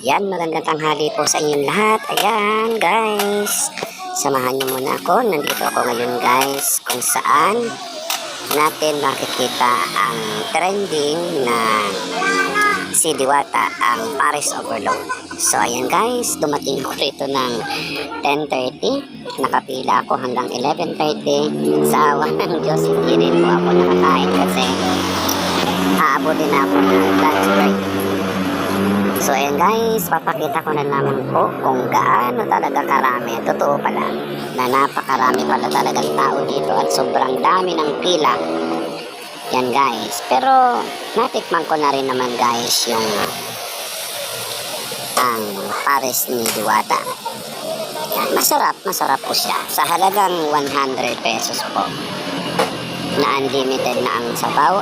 Yan, magandang tanghali po sa inyong lahat. Ayan, guys. Samahan niyo muna ako. Nandito ako ngayon, guys, kung saan natin makikita ang trending na si Diwata, ang Paris Overload. So, ayan guys, dumating ako rito ng 10.30. Nakapila ako hanggang 11.30. Sa awa ng Diyos, hindi rin po ako nakakain kasi aabot din ako ng lunch break. So ayan guys, papakita ko na naman po kung gaano talaga karami. Totoo pala na napakarami pala talagang tao dito at sobrang dami ng pila. Yan guys. Pero natikman ko na rin naman guys yung ang pares ni Diwata. Yan, masarap, masarap po siya. Sa halagang 100 pesos po na unlimited na ang sabaw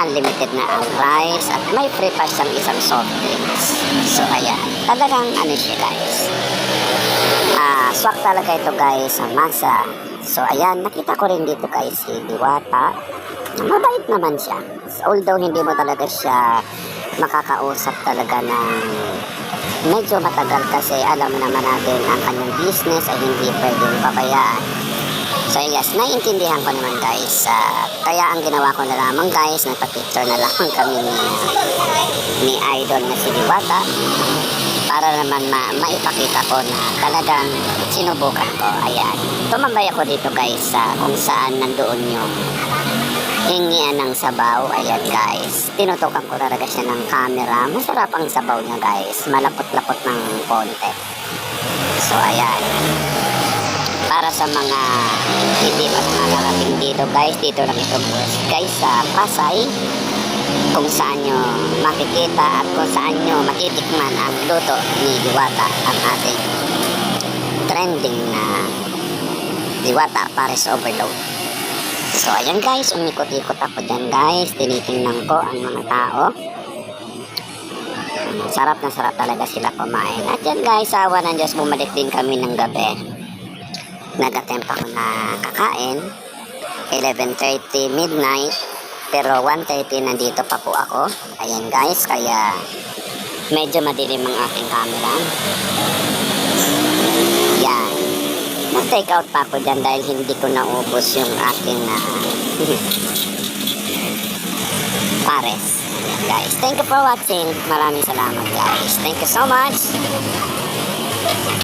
unlimited na ang rice at may free pa siyang isang soft drinks. So ayan, talagang ano siya guys. Ah, swak talaga ito guys sa masa. So ayan, nakita ko rin dito guys si Diwata. Mabait naman siya. Although hindi mo talaga siya makakausap talaga ng medyo matagal kasi alam naman natin ang kanyang business ay hindi pwedeng pabayaan. So yes, naiintindihan ko naman guys. Ah, kaya ang ginawa ko na lamang guys, nagpa-picture na lamang kami ni, ni Idol na si Diwata para naman ma maipakita ko na talagang sinubukan ko. Ayan. Tumambay ako dito guys sa kung saan nandoon yung hingian ng sabaw. Ayan guys. Tinutukan ko talaga siya ng camera. Masarap ang sabaw niya guys. Malapot-lapot ng konti. So ayan para sa mga hindi pa nakakarating dito guys. Dito lang ito guys sa Pasay kung saan nyo makikita at kung saan nyo matitikman ang luto ni Diwata ang ating trending na Diwata Paris Overload. So ayan guys. Umikot-ikot ako dyan guys. Tinitingnan ko ang mga tao. Sarap na sarap talaga sila kumain. At yan guys awa ng Diyos bumalik din kami ng gabi nag-attempt ako na kakain. 11.30 midnight pero 1.30 nandito pa po ako. Ayan guys kaya medyo madilim ang aking camera. Yan. Nag-take out pa ako dyan dahil hindi ko naubos yung aking uh, pares. Ayan, guys thank you for watching. Maraming salamat guys. Thank you so much